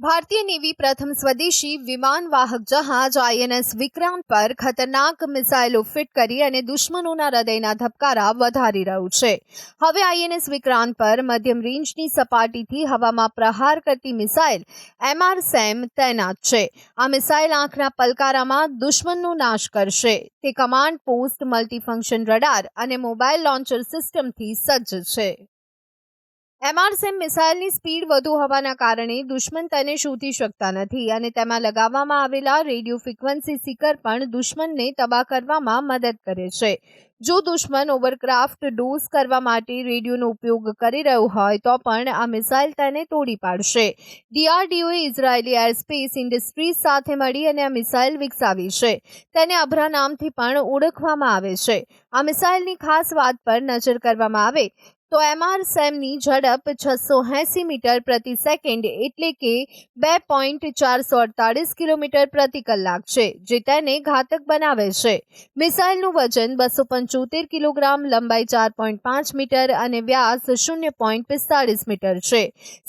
ભારતીય નેવી પ્રથમ સ્વદેશી વિમાનવાહક જહાજ આઈએનએસ વિક્રાંત પર ખતરનાક મિસાઇલો ફિટ કરી અને દુશ્મનોના હૃદયના ધબકારા વધારી રહ્યું છે. હવે આઈએનએસ વિક્રાંત પર મધ્યમ રેન્જની સપાટીથી હવામાં પ્રહાર કરતી મિસાઇલ એમઆર સેમ તૈનાત છે. આ મિસાઇલ આંખના પલકારામાં દુશ્મનનો નાશ કરશે. તે કમાન્ડ પોસ્ટ, મલ્ટીફંક્શન રડાર અને મોબાઈલ લોન્ચર સિસ્ટમથી સજ્જ છે. એમઆરસેમ મિસાઇલની સ્પીડ વધુ હોવાના કારણે દુશ્મન તેને શોધી શકતા નથી અને તેમાં લગાવવામાં આવેલા રેડિયો ફ્રીક્વન્સી સિકર પણ દુશ્મનને તબાહ કરવામાં મદદ કરે છે. જો દુશ્મન ઓવરક્રાફ્ટ ડોઝ કરવા માટે રેડિયોનો ઉપયોગ કરી રહ્યો હોય, તો પણ આ મિસાઇલ તેને તોડી પાડશે. ડીઆરડીઓએ ઇઝરાયેલી એરસ્પેસ ઇન્ડસ્ટ્રીઝ સાથે મળી અને આ મિસાઇલ વિકસાવી છે. તેને અભરા નામથી પણ ઓળખવામાં આવે છે. આ મિસાઇલની ખાસ વાત પર નજર કરવામાં આવે. તો એમઆર સેમની ઝડપ છસો એંસી મીટર પ્રતિ સેકન્ડ એટલે કે બે પોઈન્ટ ચારસો અડતાળીસ કિલોમીટર પ્રતિ કલાક છે, જે તેને ઘાતક બનાવે છે. મિસાઇલનું વજન બસો પંચોતેર કિલોગ્રામ, લંબાઈ ચાર પોઈન્ટ પાંચ મીટર અને વ્યાસ શૂન્ય પોઈન્ટ પિસ્તાળીસ મીટર છે.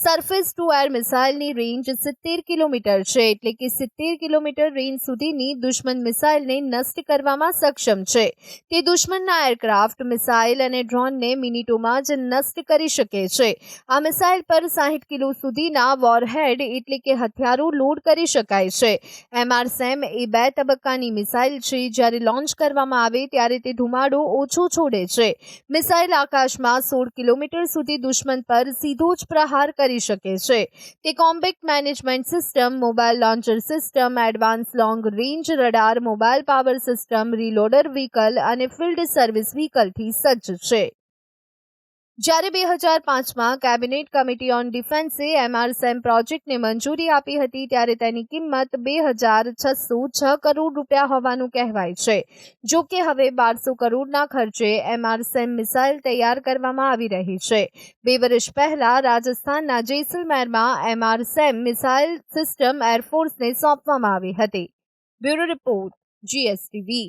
સરફેસ ટુ એર મિસાઇલની રેન્જ સિત્તેર કિલોમીટર છે એટલે કે સિત્તેર કિલોમીટર રેન્જ સુધીની દુશ્મન મિસાઇલને નષ્ટ કરવામાં સક્ષમ છે. તે દુશ્મનના એરક્રાફ્ટ, મિસાઇલ અને ડ્રોનને મિનિટોમાં નષ્ટ કરી શકે છે. આ મિસાઇલ પર સાહીઠ કિલો સુધીના વોરહેડ એટલે કે હથિયારો લોડ કરી શકાય છે. એમઆર સેમ એ બે તબક્કાની મિસાઇલ છે. જ્યારે લોન્ચ કરવામાં આવે ત્યારે તે ધુમાડો ઓછો છોડે છે. મિસાઇલ આકાશમાં સોળ કિલોમીટર સુધી દુશ્મન પર સીધો જ પ્રહાર કરી શકે છે. તે combat management system mobile launcher system advance long range radar mobile power system reloader vehicle અને ફિલ્ડ સર્વિસ વ્હીકલથી સજ્જ છે. જ્યારે બે હજાર પાંચમાં કેબિનેટ કમિટી ઓન ડિફેન્સે એમઆરસેમ પ્રોજેક્ટને મંજૂરી આપી હતી, ત્યારે તેની કિંમત બે હજાર છસો છ કરોડ રૂપિયા હોવાનું કહેવાય છે. જો કે હવે બારસો કરોડના ખર્ચે એમઆરસેમ મિસાઇલ તૈયાર કરવામાં આવી રહી છે. બે વર્ષ પહેલા રાજસ્થાનના જેસલમેરમાં એમઆરસેમ મિસાઇલ સિસ્ટમ એરફોર્સને સોંપવામાં આવી હતી. Bureau report, GSTV.